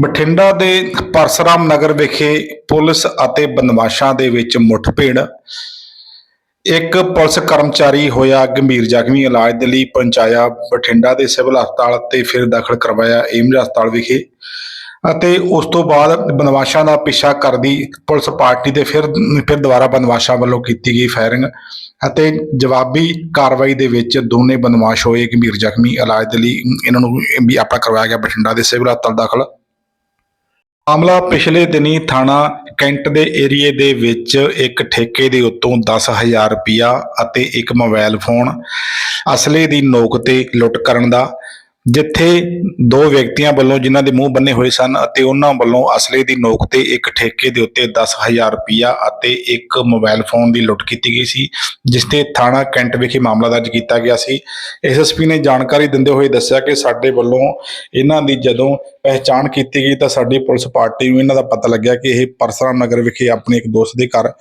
ਬਠਿੰਡਾ ਦੇ ਪਰਸਰਾਮ ਨਗਰ ਵਿਖੇ ਪੁਲਿਸ ਅਤੇ ਬਦਮਾਸ਼ਾਂ ਦੇ ਵਿੱਚ ਮੁੱਠਭੇੜ। ਇੱਕ ਪੁਲਿਸ ਕਰਮਚਾਰੀ ਹੋਇਆ ਗੰਭੀਰ ਜ਼ਖਮੀ। ਇਲਾਜ ਦੇ ਲਈ ਪਹੁੰਚਾਇਆ ਬਠਿੰਡਾ ਦੇ ਸਿਵਲ ਹਸਪਤਾਲ ਤੇ ਫਿਰ ਦਾਖਲ ਕਰਵਾਇਆ ਏਮਜ ਹਸਪਤਾਲ ਵਿਖੇ ਅਤੇ ਉਸ ਤੋਂ ਬਾਅਦ ਬਦਮਾਸ਼ਾਂ ਦਾ ਪਿੱਛਾ ਕਰਦੀ ਪੁਲਿਸ ਪਾਰਟੀ ਦੇ ਫਿਰ ਫਿਰ ਦੁਬਾਰਾ ਬਦਮਾਸ਼ਾਂ ਵੱਲੋਂ ਕੀਤੀ ਗਈ ਫਾਇਰਿੰਗ ਅਤੇ ਜਵਾਬੀ ਕਾਰਵਾਈ ਦੇ ਵਿੱਚ ਦੋਨੇ ਬਦਮਾਸ਼ ਹੋਏ ਗੰਭੀਰ ਜ਼ਖਮੀ। ਇਲਾਜ ਦੇ ਲਈ ਇਹਨਾਂ ਨੂੰ ਵੀ ਆਪਣਾ ਕਰਵਾਇਆ ਗਿਆ ਬਠਿੰਡਾ ਦੇ ਸਿਵਲ ਹਸਪਤਾਲ ਦਾਖਲ। ਮਾਮਲਾ ਪਿਛਲੇ ਦਿਨੀ ਥਾਣਾ ਕੈਂਟ ਦੇ ਏਰੀਏ ਦੇ ਵਿੱਚ ਇੱਕ ਠੇਕੇ ਦੇ ਉੱਤੋਂ 10000 ਰੁਪਇਆ ਅਤੇ ਇੱਕ ਮੋਬਾਈਲ ਫੋਨ ਅਸਲੇ ਦੀ ਨੋਕ ਤੇ ਲੁੱਟ ਕਰਨ ਦਾ ਜਿੱਥੇ ਦੋ ਵਿਅਕਤੀਆਂ ਵੱਲੋਂ ਜਿਨ੍ਹਾਂ ਦੇ ਮੂੰਹ ਬੰਨੇ ਹੋਏ ਸਨ ਅਤੇ ਉਹਨਾਂ ਵੱਲੋਂ ਅਸਲੇ ਦੀ ਨੋਕ ਤੇ ਇੱਕ ਠੇਕੇ ਦੇ ਉੱਤੇ 10000 ਰੁਪਇਆ ਅਤੇ ਇੱਕ ਮੋਬਾਈਲ ਫੋਨ ਦੀ ਲੁੱਟ ਕੀਤੀ ਗਈ ਸੀ, ਜਿਸ ਤੇ ਥਾਣਾ ਕੈਂਟ ਵਿਖੇ ਮਾਮਲਾ ਦਰਜ ਕੀਤਾ ਗਿਆ ਸੀ। ਐਸਐਸਪੀ ਨੇ ਜਾਣਕਾਰੀ ਦਿੰਦੇ ਹੋਏ ਦੱਸਿਆ ਕਿ ਸਾਡੇ ਵੱਲੋਂ ਇਹਨਾਂ ਦੀ ਜਦੋਂ ਪਹਿਚਾਣ ਕੀਤੀ ਗਈ ਤਾਂ ਸਾਡੀ ਪੁਲਿਸ ਪਾਰਟੀ ਨੂੰ ਇਹਨਾਂ ਦਾ ਪਤਾ ਲੱਗਿਆ ਕਿ ਇਹ ਪਰਸਰਾਮ ਨਗਰ ਵਿਖੇ ਆਪਣੇ ਇੱਕ ਦੋਸਤ ਦੇ ਘਰ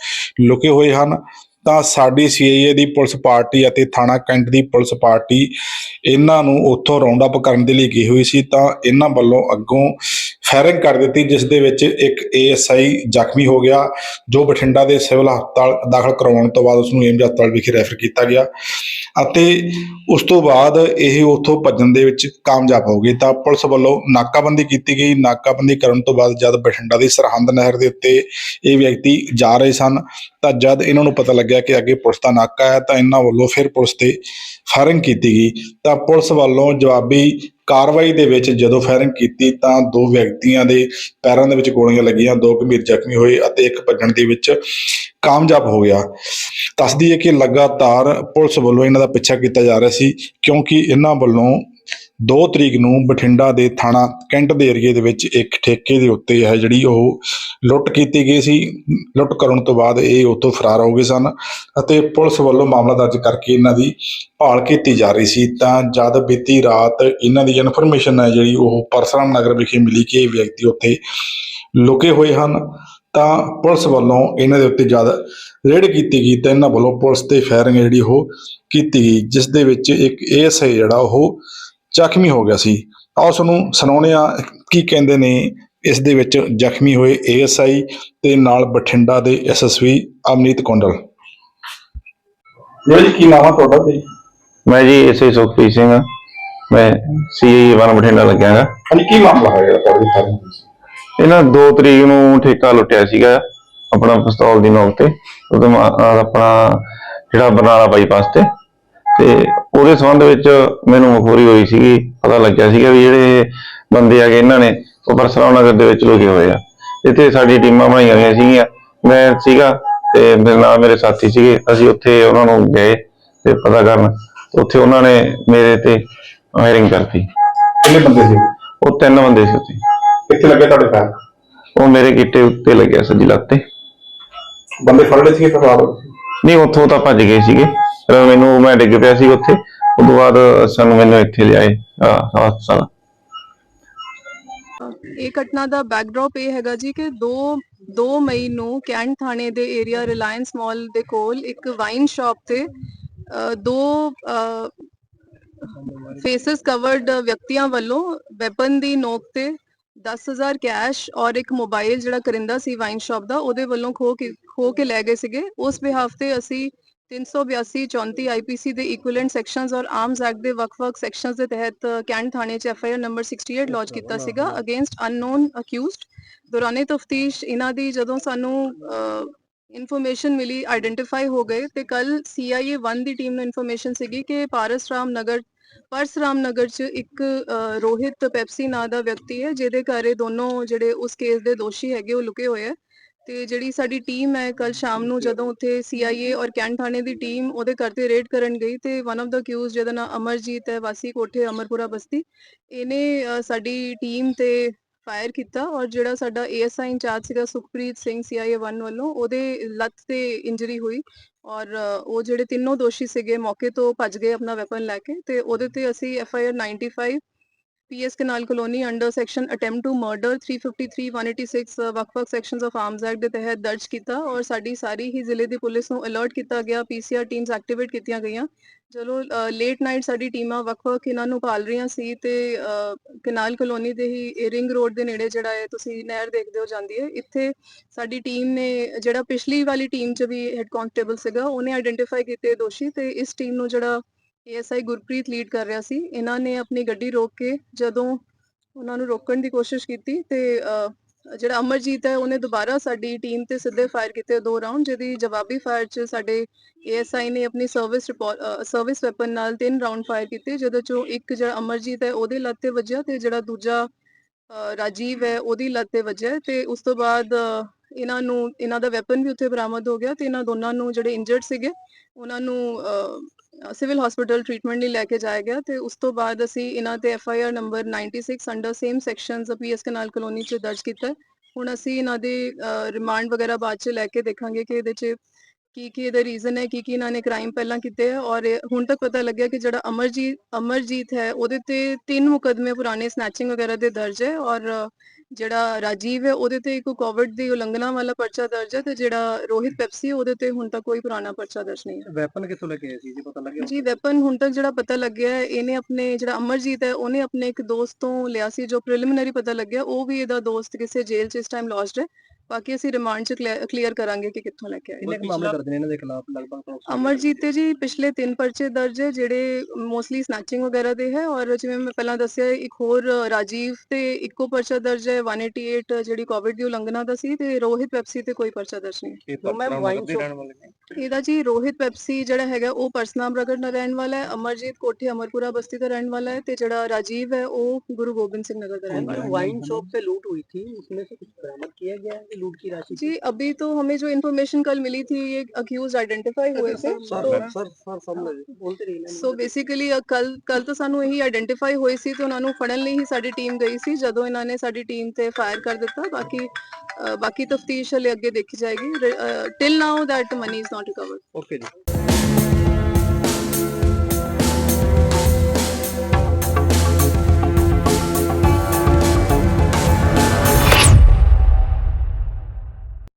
ਲੁਕੇ ਹੋਏ ਹਨ। ਤਾਂ ਸਾਡੀ ਸੀਆਈਏ ਦੀ ਪੁਲਿਸ ਪਾਰਟੀ ਅਤੇ ਥਾਣਾ ਕੈਂਟ ਦੀ ਪੁਲਿਸ ਪਾਰਟੀ ਇਹਨਾਂ ਨੂੰ ਉੱਥੋਂ ਰਾਉਂਡ ਅਪ ਕਰਨ ਦੇ ਲਈ ਗਈ ਹੋਈ ਸੀ ਤਾਂ ਇਹਨਾਂ ਵੱਲੋਂ ਅੱਗੋਂ ਫਾਇਰਿੰਗ ਕਰ ਦਿੱਤੀ, ਜਿਸ ਦੇ ਵਿੱਚ ਇੱਕ ਏਐਸਆਈ ਜ਼ਖਮੀ ਹੋ ਗਿਆ, ਜੋ ਬਠਿੰਡਾ ਦੇ ਸਿਵਲ ਹਸਪਤਾਲ ਦਾਖਲ ਕਰਵਾਉਣ ਤੋਂ ਬਾਅਦ ਉਸ ਨੂੰ ਏਮਜ ਹਸਪਤਾਲ ਵਿਖੇ ਰੈਫਰ ਕੀਤਾ ਗਿਆ ਅਤੇ ਉਸ ਤੋਂ ਬਾਅਦ ਇਹ ਉੱਥੋਂ ਭੱਜਣ ਦੇ ਵਿੱਚ ਕਾਮਯਾਬ ਹੋ ਗਏ। ਤਾਂ ਪੁਲਿਸ ਵੱਲੋਂ ਨਾਕਾਬੰਦੀ ਕੀਤੀ ਗਈ। ਨਾਕਾਬੰਦੀ ਕਰਨ ਤੋਂ ਬਾਅਦ ਜਦ ਬਠਿੰਡਾ ਦੀ ਸਰਹੰਦ ਨਹਿਰ ਦੇ ਉੱਤੇ ਇਹ ਵਿਅਕਤੀ ਜਾ ਰਹੇ ਸਨ, ਤਾਂ ਜਦ ਇਹਨਾਂ ਨੂੰ ਪਤਾ ਲੱਗਿਆ ਕਿ ਅੱਗੇ ਪੁਲਿਸ ਦਾ ਨਾਕਾ ਹੈ, ਤਾਂ ਇਹਨਾਂ ਵੱਲੋਂ ਫਿਰ ਪੁਲਿਸ ਤੇ ਫਾਇਰਿੰਗ ਕੀਤੀ ਗਈ। ਤਾਂ ਪੁਲਿਸ ਵੱਲੋਂ ਜਵਾਬੀ ਕਾਰਵਾਈ ਦੇ ਵਿੱਚ ਜਦੋਂ ਫਾਇਰਿੰਗ ਕੀਤੀ ਤਾਂ ਦੋ ਵਿਅਕਤੀਆਂ ਦੇ ਪੈਰਾਂ ਦੇ ਵਿੱਚ ਗੋਲੀਆਂ ਲੱਗੀਆਂ, ਦੋ ਗੰਭੀਰ ਜ਼ਖਮੀ ਹੋਏ ਅਤੇ ਇੱਕ ਭੱਜਣ ਦੇ ਵਿੱਚ ਕਾਮਯਾਬ ਹੋ ਗਿਆ। ਦੱਸਦੀ ਹੈ ਕਿ ਲਗਾਤਾਰ ਪੁਲਿਸ ਵੱਲੋਂ ਇਹਨਾਂ ਦਾ ਪਿੱਛਾ ਕੀਤਾ ਜਾ ਰਿਹਾ ਸੀ ਕਿਉਂਕਿ ਇਹਨਾਂ ਵੱਲੋਂ 2 ਤਰੀਕ ਨੂੰ ਬਠਿੰਡਾ ਦੇ ਥਾਣਾ ਕੈਂਟ ਦੇ ਏਰੀਏ ਦੇ ਵਿੱਚ ਇੱਕ ਠੇਕੇ ਦੇ ਉੱਤੇ ਹੈ ਜਿਹੜੀ ਉਹ ਲੁੱਟ ਕੀਤੀ ਗਈ ਸੀ। ਲੁੱਟ ਕਰਨ ਤੋਂ ਬਾਅਦ ਇਹ ਉੱਥੋਂ ਫਰਾਰ ਹੋ ਗਏ ਸਨ ਅਤੇ ਪੁਲਿਸ ਵੱਲੋਂ ਮਾਮਲਾ ਦਰਜ ਕਰਕੇ ਇਹਨਾਂ ਦੀ ਭਾਲ ਕੀਤੀ ਜਾ ਰਹੀ ਸੀ। ਤਾਂ ਜਦ ਬੀਤੀ ਰਾਤ ਇਹਨਾਂ ਦੀ ਇਨਫੋਰਮੇਸ਼ਨ ਹੈ ਜਿਹੜੀ ਉਹ ਪਰਸਰਾਮ ਨਗਰ ਵਿਖੇ ਮਿਲੀ ਕਿ ਇਹ ਵਿਅਕਤੀ ਉੱਥੇ ਲੁਕੇ ਹੋਏ ਹਨ। ਤਾਂ ਪੁਲਿਸ ਵੱਲੋਂ ਇਹਨਾਂ ਦੇ ਉੱਤੇ ਜਦ ਰੇਡ ਕੀਤੀ ਗਈ ਤਾਂ ਇਹਨਾਂ ਵੱਲੋਂ ਪੁਲਿਸ ਤੇ ਫਾਇਰਿੰਗ ਜਿਹੜੀ ਉਹ ਕੀਤੀ ਗਈ, ਜਿਸ ਦੇ ਵਿੱਚ ਇੱਕ ਏਐਸਆਈ ਜਿਹੜਾ ਉਹ ਜ਼ਖਮੀ ਹੋ ਗਿਆ ਸੀ। ਆਓ ਤੁਹਾਨੂੰ ਸੁਣਾਉਂਦੇ ਆ ਕੀ ਕਹਿੰਦੇ ਨੇ। ਇਸ ਦੇ ਵਿੱਚ ਜ਼ਖਮੀ ਹੋਏ ਏਐਸਆਈ ਤੇ ਨਾਲ ਬਠਿੰਡਾ ਦੇ ਐਸਐਸਪੀ ਅਮਨੀਤ ਕੌਂਡਲ। ਜੀ ਕੀ ਨਾਮ ਆ ਤੁਹਾਡਾ ਜੀ? ਮੈਂ ਜੀ ਇਸੇ ਸੁਖਪ੍ਰੀਤ ਸਿੰਘ। ਮੈਂ ਸੀਏ ਵਨ ਬਠਿੰਡਾ ਲੱਗਿਆ ਗਾ ਹਾਂਜੀ ਕੀ ਮਾਮਲਾ ਹੈ ਜਿਹੜਾ ਤੁਹਾਡੀ ਫਾਇਰਿੰਗ ਇਹਨਾਂ 2 ਤਰੀਕ ਨੂੰ ਠੇਕਾ ਲੁੱਟਿਆ ਸੀਗਾ ਆਪਣਾ ਪਿਸਤੌਲ ਦੀ ਨੋਕ ਤੇ। ਉਦੋਂ ਮਾ- ਆਪਣਾ ਜਿਹੜਾ ਬਰਨਾਲਾ ਬਾਈਪਾਸ ਤੇ। ਤੇ ਉਹਦੇ ਸੰਬੰਧ ਵਿੱਚ ਮੈਨੂੰ ਮਖੌਰੀ ਹੋਈ ਸੀਗੀ ਪਤਾ ਲੱਗਿਆ ਸੀਗਾ ਵੀ ਜਿਹੜੇ ਬੰਦੇ ਆਗੇ ਇਹਨਾਂ ਨੇ ਉਹ ਪਰਸਰਾਮ ਨਗਰ ਦੇ ਵਿੱਚ ਲੁਕੇ ਹੋਏ ਆ। ਇੱਥੇ ਸਾਡੀ ਟੀਮਾਂ ਬਣਾਈਆਂ ਹੋਈਆਂ ਸੀਗੀਆਂ। ਮੈਂ ਸੀਗਾ ਤੇ ਮੇਰੇ ਨਾਲ ਮੇਰੇ ਸਾਥੀ ਸੀਗੇ। ਅਸੀਂ ਉੱਥੇ ਉਹਨਾਂ ਨੂੰ ਗਏ ਤੇ ਪਤਾ ਕਰਨ ਉੱਥੇ ਉਹਨਾਂ ਨੇ ਮੇਰੇ ਤੇ ਫਾਇਰਿੰਗ ਕਰਤੀ। ਕਿੰਨੇ ਬੰਦੇ ਸੀ? ਉਹ ਤਿੰਨ ਬੰਦੇ ਸੀ ਉੱਥੇ। ਕਿੱਥੇ ਲੱਗੇ ਤੁਹਾਡੇ ਫਾਇਰ ਉਹ ਮੇਰੇ ਗਿੱਟੇ ਉੱਤੇ ਲੱਗਿਆ ਸੱਜੀ ਲੱਤ ਤੇ। ਬੰਦੇ ਫੜ ਲਏ ਸੀ ਫਰਾਰ ਨਹੀਂ, ਉੱਥੋਂ ਤਾਂ ਭੱਜ ਗਏ ਸੀਗੇ। ਫਿਰ ਮੈਨੂੰ, ਮੈਂ ਡਿੱਗ ਪਿਆ ਸੀ ਉੱਥੇ। ਉਸ ਤੋਂ ਬਾਅਦ ਸਾਨੂੰ ਮੈਨੂੰ ਇੱਥੇ ਲਿਆਏ ਆ ਹਸਪਤਾਲ ਇਹ ਘਟਨਾ ਦਾ ਬੈਕਡ੍ਰੌਪ ਇਹ ਹੈਗਾ ਜੀ ਕਿ 2 2 ਮਈ ਨੂੰ ਕੈਂਟ ਥਾਣੇ ਦੇ ਏਰੀਆ ਰਿਲਾਇੰਸ ਮਾਲ ਦੇ ਕੋਲ ਇੱਕ ਵਾਈਨ ਸ਼ਾਪ ਤੇ ਦੋ ਫੇਸਸ ਕਵਰਡ ਵਿਅਕਤੀਆਂ ਵੱਲੋਂ ਵੈਪਨ ਦੀ ਨੋਕ ਤੇ 10000 ਕੈਸ਼ ਔਰ ਇੱਕ ਮੋਬਾਈਲ ਜਿਹੜਾ ਕਰਿੰਦਾ ਸੀ ਵਾਈਨ ਸ਼ਾਪ ਦਾ ਉਹਦੇ ਵੱਲੋਂ ਖੋ ਕੇ ਖੋ ਕੇ ਲੈ ਗਏ ਸੀਗੇ। ਉਸ ਬਿਹਾਫ ਤੇ ਅਸੀਂ 382 34 ਆਈਪੀਸੀ ਦੇ ਇਕੁਇਵਲੈਂਟ ਸੈਕਸ਼ਨਸ ਔਰ ਆਰਮਸ ਐਕਟ ਦੇ ਵੱਖ-ਵੱਖ ਸੈਕਸ਼ਨਸ ਦੇ ਤਹਿਤ ਕੈਂਟ ਥਾਣੇ 'ਚ ਐਫਆਈਆਰ ਨੰਬਰ 68 ਲੌਂਚ ਕੀਤਾ ਸੀਗਾ ਅਗੇਂਸਟ ਅਨਨੋਨ ਅਕਿਊਜ਼ਡ ਦੌਰਾਨੇ ਤਫਤੀਸ਼ ਇਹਨਾਂ ਦੀ ਜਦੋਂ ਸਾਨੂੰ ਇਨਫੋਰਮੇਸ਼ਨ ਮਿਲੀ ਆਇਡੈਂਟੀਫਾਈ ਹੋ ਗਏ ਤੇ ਕੱਲ ਸੀਆਈਏ 1 ਦੀ ਟੀਮ ਨੂੰ ਇਨਫੋਰਮੇਸ਼ਨ ਸੀਗੀ ਕਿ ਪਾਰਸਰਾਮ ਨਗਰ ਪਰਸਰਾਮ ਨਗਰ 'ਚ ਇੱਕ ਅ, ਰੋਹਿਤ ਪੈਪਸੀ ਨਾਂ ਦਾ ਵਿਅਕਤੀ ਹੈ ਜਿਹਦੇ ਘਰ ਇਹ ਦੋਨੋਂ ਜਿਹੜੇ ਉਸ ਕੇਸ ਦੇ ਦੋਸ਼ੀ ਹੈਗੇ ਉਹ ਲੁਕੇ ਹੋਏ ਹੈ। ਤੇ ਜਿਹੜੀ ਸਾਡੀ ਟੀਮ ਹੈ ਕੱਲ ਸ਼ਾਮ ਨੂੰ ਜਦੋਂ ਉੱਥੇ ਸੀਆਈਏ ਔਰ ਕੈਂਟ ਥਾਣੇ ਦੀ ਟੀਮ ਉਹਦੇ ਘਰ ਤੇ ਰੇਡ ਕਰਨ ਗਈ ਤੇ ਵਨ ਆਫ ਦਾ ਅਕਿਊਜ਼ ਜਿਹਦਾ ਨਾਮ ਅਮਰਜੀਤ ਹੈ ਵਾਸੀ ਕੋਠੇ ਅਮਰਪੁਰਾ ਬਸਤੀ ਇਹਨੇ ਅ, ਸਾਡੀ ਟੀਮ ਤੇ ਫਾਇਰ ਕੀਤਾ ਔਰ ਜਿਹੜਾ ਸਾਡਾ ਏਐਸਆਈ ਇੰਚਾਰਜ ਸੀਗਾ ਸੁਖਪ੍ਰੀਤ ਸਿੰਘ ਸੀਆਈਏ 1 ਵੱਲੋਂ, ਉਹਦੇ ਲੱਤ ਤੇ ਇੰਜਰੀ ਹੋਈ ਔਰ ਉਹ ਜਿਹੜੇ ਤਿੰਨੋਂ ਦੋਸ਼ੀ ਸੀਗੇ ਮੌਕੇ ਤੋਂ ਭੱਜ ਗਏ ਆਪਣਾ ਵੈਪਨ ਲੈ ਕੇ ਤੇ ਉਹਦੇ ਤੇ ਅਸੀਂ FIR 95 PS canal colony under section attempt to murder 353 186 ਵੱਖ-ਵੱਖ ਸੈਕਸ਼ਨਸ ਆਫ ਆਰਮਸ ਐਕਟ ਦੇ ਤਹਿਤ ਦਰਜ ਕੀਤਾ ਔਰ ਸਾਡੀ ਸਾਰੀ ਹੀ ਜ਼ਿਲ੍ਹੇ ਦੀ ਪੁਲਿਸ ਨੂੰ ਅਲਰਟ ਕੀਤਾ ਗਿਆ ਪੀਸੀਆਰ ਟੀਮਸ ਐਕਟੀਵੇਟ ਕੀਤੀਆਂ ਗਈਆਂ ਚਲੋ ਲੇਟ ਨਾਈਟ ਸਾਡੀ ਟੀਮਾਂ ਵੱਖ-ਵੱਖ ਇਹਨਾਂ ਨੂੰ ਭਾਲ ਰਹੀਆਂ ਸੀ ਤੇ ਕਨਾਲ ਕਲੋਨੀ ਦੇ ਹੀ ਰਿੰਗ ਰੋਡ ਦੇ ਨੇੜੇ ਜਿਹੜਾ ਹੈ, ਤੁਸੀਂ ਨਹਿਰ ਦੇਖਦੇ ਹੋ ਜਾਂਦੀ ਹੈ, ਇੱਥੇ ਸਾਡੀ ਟੀਮ ਨੇ ਜਿਹੜਾ ਪਿਛਲੀ ਵਾਲੀ ਟੀਮ ਚ ਵੀ ਹੈੱਡ ਕਾਂਸਟੇਬਲ ਸੀਗਾ, ਉਹਨੇ ਆਇਡੈਂਟੀਫਾਈ ਕੀਤੇ ਦੋਸ਼ੀ ਤੇ ਇਸ ਟੀਮ ਨੂੰ ਜਿਹੜਾ ਏਐਸਆਈ ਗੁਰਪ੍ਰੀਤ ਲੀਡ ਕਰ ਰਿਹਾ ਸੀ, ਇਹਨਾਂ ਨੇ ਆਪਣੀ ਗੱਡੀ ਰੋਕ ਕੇ ਜਦੋਂ ਉਹਨਾਂ ਨੂੰ ਰੋਕਣ ਦੀ ਕੋਸ਼ਿਸ਼ ਕੀਤੀ ਤੇ ਜਿਹੜਾ ਅਮਰਜੀਤ ਹੈ, ਉਹਨੇ ਦੁਬਾਰਾ ਸਾਡੀ ਟੀਮ ਤੇ ਸਿੱਧੇ ਫਾਇਰ ਕੀਤੇ ਦੋ ਰਾਉਂਡ ਜਿਹਦੀ ਜਵਾਬੀ ਫਾਇਰ ਚ ਸਾਡੇ ਏਐਸਆਈ ਨੇ ਆਪਣੀ ਸਰਵਿਸ ਸਰਵਿਸ ਵੈਪਨ ਨਾਲ ਤਿੰਨ ਰਾਉਂਡ ਫਾਇਰ ਕੀਤੇ, ਜਿਹਦੇ ਚੋਂ ਇੱਕ ਜਿਹੜਾ ਅਮਰਜੀਤ ਹੈ, ਉਹਦੇ ਲੱਤ ਤੇ ਵੱਜਿਆ ਤੇ ਜਿਹੜਾ ਦੂਜਾ ਰਾਜੀਵ ਹੈ, ਉਹਦੀ ਲੱਤ ਤੇ ਵੱਜਿਆ ਤੇ ਉਸ ਤੋਂ ਬਾਅਦ ਇਹਨਾਂ ਨੂੰ, ਇਹਨਾਂ ਦਾ ਵੈਪਨ ਵੀ ਉੱਥੇ ਬਰਾਮਦ ਹੋ ਗਿਆ ਤੇ ਇਹਨਾਂ ਦੋਨਾਂ ਨੂੰ ਜਿਹੜੇ ਇੰਜਰਡ ਸੀਗੇ, ਉਹਨਾਂ ਨੂੰ ਸਿਵਲ ਹਸਪੀਟਲ ਟ੍ਰੀਟਮੈਂਟ ਲਈ ਲੈ ਕੇ ਜਾਇਆ ਗਿਆ ਤੇ ਉਸ ਤੋਂ ਬਾਅਦ ਅਸੀਂ ਇਹਨਾਂ ਤੇ F I R number 96 under same sections PS canal colony ਚ ਦਰਜ ਕੀਤਾ। ਹੁਣ ਅਸੀਂ ਇਹਨਾਂ ਦੇ ਰਿਮਾਂਡ ਵਗੈਰਾ ਬਾਅਦ ਚ ਲੈ ਕੇ ਦੇਖਾਂਗੇ ਕਿ ਇਹਦੇ ਚ ਕੀ ਕੀ ਇਹਦਾ ਰੀਜ਼ਨ ਹੈ, ਕੀ ਕੀ ਇਹਨਾਂ ਨੇ ਕ੍ਰਾਈਮ ਪਹਿਲਾਂ ਕੀਤੇ ਹੈ ਔਰ ਹੁਣ ਤੱਕ ਪਤਾ ਲੱਗਿਆ ਕਿ ਜਿਹੜਾ ਅਮਰਜੀਤ ਅਮਰਜੀਤ ਹੈ, ਉਹਦੇ ਤੇ ਤਿੰਨ ਮੁਕਦਮੇ ਪੁਰਾਣੇ ਸਨੈਚਿੰਗ ਵਗੈਰਾ ਦੇ ਦਰਜ ਹੈ। ਔਰ ਜਿਹੜਾ ਰਾਜੀਵ ਹੈ ਉਹਦੇ ਤੇ ਇੱਕ ਕੋਵਿਡ ਦੀ ਉਲੰਘਣਾ ਵਾਲਾ ਪਰਚਾ ਦਰਜ ਹੈ ਤੇ ਜਿਹੜਾ ਰੋਹਿਤ ਪੈਪਸੀ ਹੈ, ਉਹਦੇ ਤੇ ਹੁਣ ਤੱਕ ਕੋਈ ਪੁਰਾਣਾ ਪਰਚਾ ਦਰਜ ਨਹੀਂ ਹੈ। ਵੈਪਨ ਕਿੱਥੋਂ ਲੈ ਕੇ ਆਏ ਸੀ ਜੀ? ਪਤਾ ਲੱਗਿਆ? ਜੀ ਵੈਪਨ ਹੁਣ ਤੱਕ ਜਿਹੜਾ ਪਤਾ ਲੱਗਿਆ ਹੈ ਇਹਨੇ ਆਪਣੇ ਜਿਹੜਾ ਅਮਰਜੀਤ ਹੈ ਉਹਨੇ ਆਪਣੇ ਇੱਕ ਦੋਸਤ ਤੋਂ ਲਿਆ ਸੀ ਜੋ ਪ੍ਰੀਲਿਮਿਨਰੀ ਪਤਾ ਲੱਗਿਆ ਉਹ ਵੀ ਇਹਦਾ ਦੋਸਤ ਕਿਸੇ ਜੇਲ੍ਹ 'ਚ ਇਸ ਟਾਈਮ ਲੌਜਡ ਹੈ। ਬਾਕੀ ਅਸੀਂ ਰਿਮਾਂਡ 'ਚ ਕਲੀਅਰ ਕਰਾਂਗੇ ਕਿ ਕਿੱਥੋਂ ਲੈ ਕੇ ਆਏ ਕੁ ਮਾਮਲੇ ਦਰਜ ਨੇ ਇਹਨਾਂ ਦੇ ਖਿਲਾਫ ਲਗਭਗ? ਅਮਰਜੀਤ ਤੇ ਜੀ ਪਿਛਲੇ ਤਿੰਨ ਪਰਚੇ ਦਰਜ ਹੈ ਜਿਹੜੇ ਮੋਸਟਲੀ ਸਨੈਚਿੰਗ ਵਗੈਰਾ ਦੇ ਹੈ ਔਰ ਜਿਵੇਂ ਮੈਂ ਪਹਿਲਾਂ ਦੱਸਿਆ ਇੱਕ ਹੋਰ ਰਾਜੀਵ ਤੇ ਇੱਕੋ ਪਰਚਾ ਦਰਜ ਹੈ 188 ਜਿਹੜੀ ਕੋਵਿਡ ਦੀ ਉਲੰਘਣਾ ਦਾ ਸੀ ਤੇ ਰੋਹਿਤ ਪੈਪਸੀ ਤੇ ਕੋਈ ਪਰਚਾ ਦਰਜ ਨਹੀਂ ਹੈ। ਇਹ ਪਰਸਰਾਮ ਨਗਰ ਦੇ ਰਹਿਣ ਵਾਲੇ ਨੇ ਇਹਦਾ ਜੀ ਰੋਹਿਤ ਪੈਪਸੀ ਜਿਹੜਾ ਹੈਗਾ ਉਹ ਪਰਸਨਾਮ ਰਗੜ ਦਾ ਰਹਿਣ ਵਾਲਾ ਹੈ ਅਮਰਜੀਤ ਕੋਠੀ ਅਮਰਪੁਰਾ ਬਸਤੀ ਦਾ ਰਹਿਣ ਵਾਲਾ ਹੈ ਤੇ ਜਿਹੜਾ ਰਾਜੀਵ ਹੈ ਉਹ ਗੁਰੂ ਗੋਬਿੰਦ ਸਿੰਘ नगर का रहने वाला है वाइन शॉप पे लूट हुई थी उसमें से कुछ बरामद किया गया है कि लूट की राशि जी अभी तो हमें जो इन्फॉर्मेशन कल मिली थी ये अक्यूज आइडेंटिफाई हुए थे सर तो सर सर सामने बोलते रहिए ਸੋ ਬੇਸਿਕਲੀ ਕੱਲ ਕੱਲ ਤੋਂ ਸਾਨੂੰ ਇਹੀ ਆਇਡੈਂਟੀਫਾਈ ਹੋਈ ਸੀ ਤੇ ਉਹਨਾਂ ਨੂੰ ਫੜਨ ਲਈ ਹੀ ਸਾਡੀ ਟੀਮ ਗਈ ਸੀ ਜਦੋਂ ਇਹਨਾਂ ਨੇ ਸਾਡੀ ਟੀਮ ਤੇ ਫਾਇਰ ਕਰ ਦਿੱਤਾ ਬਾਕੀ ਅ, ਬਾਕੀ ਤਫਤੀਸ਼ ਹਲੇ ਅੱਗੇ ਦੇਖੀ ਜਾਏਗੀ till now that money is not recovered okay ji.